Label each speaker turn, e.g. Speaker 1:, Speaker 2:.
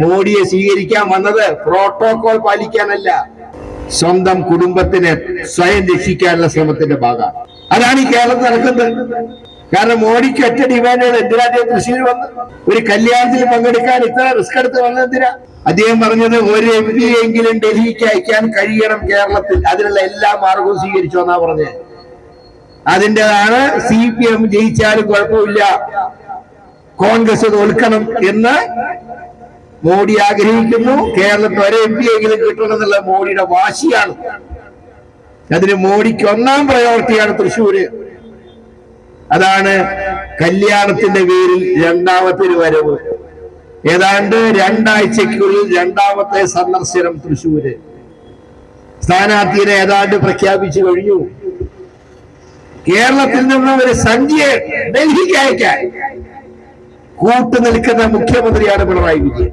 Speaker 1: മോഡിയെ സ്വീകരിക്കാൻ വന്നത് പ്രോട്ടോകോൾ പാലിക്കാനല്ല. സ്വന്തം കുടുംബത്തിനെ സ്വയം രക്ഷിക്കാനുള്ള ശ്രമത്തിന്റെ ഭാഗമാണ്. അതാണ് ഈ കേരളത്തിൽ നടക്കുന്നത്. കാരണം മോഡിക്ക് ഒറ്റ ഡിമാൻഡ് എന്തിനാ അദ്ദേഹം തൃശ്ശൂർ വന്ന്? ഒരു കല്യാണത്തിൽ പങ്കെടുക്കാൻ ഇത്ര റിസ്ക് എടുത്ത് വന്നതിനാ അദ്ദേഹം പറഞ്ഞത് ഒരു എം പി എങ്കിലും ഡൽഹിക്ക് അയക്കാൻ കഴിയണം കേരളത്തിൽ. അതിനുള്ള എല്ലാ മാർഗവും സ്വീകരിച്ചു എന്നാ പറഞ്ഞത് അതിന്റെതാണ് സി പി എം ജയിച്ചാലും കുഴപ്പമില്ല. കോൺഗ്രസ് തോൽക്കണം എന്ന് മോഡി ആഗ്രഹിക്കുന്നു കേരളത്തിൽ ഒരു എം പി എങ്കിലും കിട്ടണം എന്നുള്ള മോഡിയുടെ വാശിയാണ്. അതിന് മോഡിക്ക് ഒന്നാം പ്രയോറിറ്റിയാണ് തൃശ്ശൂര്. അതാണ് കല്യാണത്തിന്റെ പേരിൽ രണ്ടാമത്തെ വരവ്. ഏതാണ്ട് രണ്ടാഴ്ചക്കുള്ളിൽ രണ്ടാമത്തെ സന്ദർശനം തൃശ്ശൂര്. സ്ഥാനാർത്ഥിയെ ഏതാണ്ട് പ്രഖ്യാപിച്ചു കഴിഞ്ഞു. കേരളത്തിൽ നിന്നും ഒരു സംഖ്യയെ ഡൽഹിക്ക് അയക്കാൻ കൂട്ടുനിൽക്കുന്ന മുഖ്യമന്ത്രിയാണ് പിണറായി വിജയൻ.